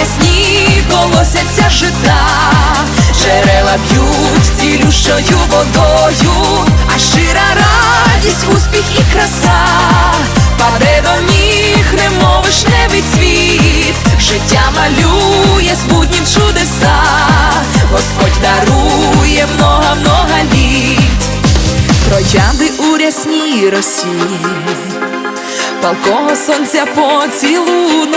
рясні колосяться жита, джерела б'ють цілющою водою, а щира радість, успіх і краса, паде до ніг, немов вишневий цвіт, життя малює з буднім чудеса, Господь дарує много-много літ, троянди у рясній росі, палкого сонця поцілунок,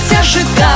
вчилася життя.